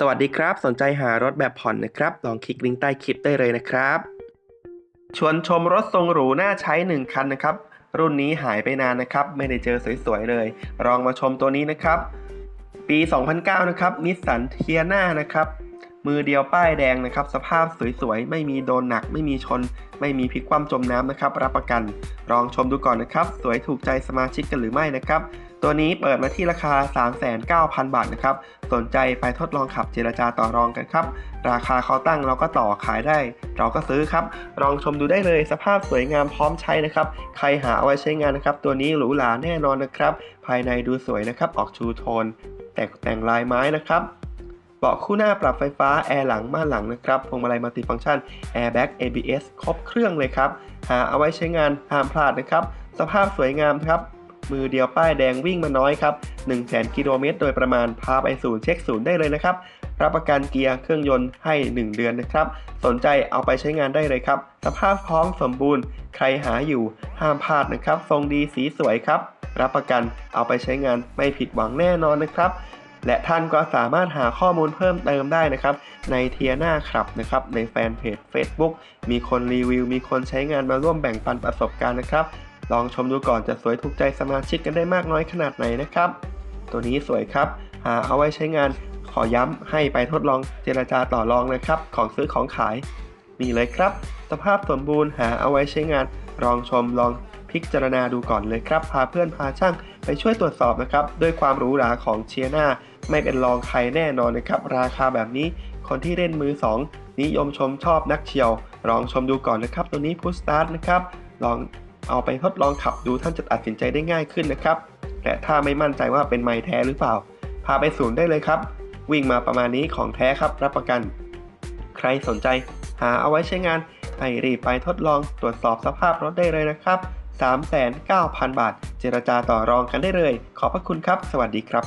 สวัสดีครับ สนใจหารถแบบผ่อนนะครับ ลองคลิกลิงก์ใต้คลิปได้เลยนะครับ ชวนชมรถทรงหรูน่าใช้ 1 คันนะครับ รุ่นนี้หายไปนานนะครับ ไม่ได้เจอสวยๆเลย ลองมาชมตัวนี้นะครับ ปี 2009 นะครับนิสสันเทียนานะครับ มือเดียวป้ายแดงนะครับ สภาพสวยๆ ไม่มีโดนหนัก ไม่มีชน ไม่มีพลิกคว่ำจมน้ำนะครับ รับประกัน ลองชมดูก่อนนะครับ สวยถูกใจสมาชิกกันหรือไม่นะครับ ตัวนี้เปิดมาที่ราคา 39,000 บาทนะครับ สนใจไปทดลองขับเจรจาต่อรองกันครับ ราคาเขาตั้งเราก็ต่อขายได้ เราก็ซื้อครับ ลองชมดูได้เลย สภาพสวยงามพร้อมใช้นะครับ ใครหาเอาไว้ใช้งานนะครับ ตัวนี้หรูหราแน่นอนนะครับ ภายในดูสวยนะครับ ออกชูโทน แต่แต่งลายไม้นะครับ เบาะคู่หน้าปรับไฟฟ้า แอร์หลังม่านหลังนะครับ พวงมาลัยมัลติฟังก์ชันแอร์แบ็ก ABS ครบเครื่องเลยครับ หาเอาไว้ใช้งานห้ามพลาดนะครับ สภาพสวยงามครับ มือเดียวป้ายแดงวิ่งมาน้อยครับ1 0 0 0 0กิโลเมตรโดยประมาณ พาไปศูนย์เช็คศูนย์ได้เลยนะครับ รับประกันเกียร์เครื่องยนต์ให้ 1 เดือนนะครับ สนใจเอาไปใช้งานได้เลยครับ สภาพพร้อมสมบูรณ์ ใครหาอยู่ห้ามพลาดนะครับ ทรงดีสีสวยครับ รับประกันเอาไปใช้งานไม่ผิดหวังแน่นอนนะครับ และท่านก็สามารถหาข้อมูลเพิ่มเติมได้นะครับ ในเทียนาครับนะครับ ในแฟนเพจ Facebook มีคนรีวิว มีคนใช้งานมาร่วมแบ่งปันประสบการณ์นะครับ ลองชมดูก่อนจะสวยถูกใจสมาชิกกันได้มากน้อยขนาดไหนนะครับ ตัวนี้สวยครับหาเอาไว้ใช้งานขอย้ำให้ไปทดลองเจรจาต่อรองนะครับ ของซื้อของขาย มีเลยครับ สภาพสมบูรณ์หาเอาไว้ใช้งานลองชมลอง พิจารณาดูก่อนเลยครับ พาเพื่อนพาช่างไปช่วยตรวจสอบนะครับ ด้วยความหรูหราของเชียนาไม่เป็นรองใครแน่นอนนะครับ ราคาแบบนี้คนที่เล่นมือ 2 นิยมชมชอบนักเชียว ลองชมดูก่อนนะครับ ตัวนี้พุสตาร์ทนะครับ ลองเอาไปทดลองขับดูท่านจะตัดสินใจได้ง่ายขึ้นนะครับ แต่ถ้าไม่มั่นใจว่าเป็นไม้แท้หรือเปล่า พาไปศูนย์ได้เลยครับ วิ่งมาประมาณนี้ของแท้ครับรับประกัน ใครสนใจ หาเอาไว้ใช้งานให้รีบไปทดลองตรวจสอบสภาพรถได้เลยนะครับ 39,000 บาท เจรจาต่อรองกันได้เลย ขอบพระคุณครับ สวัสดีครับ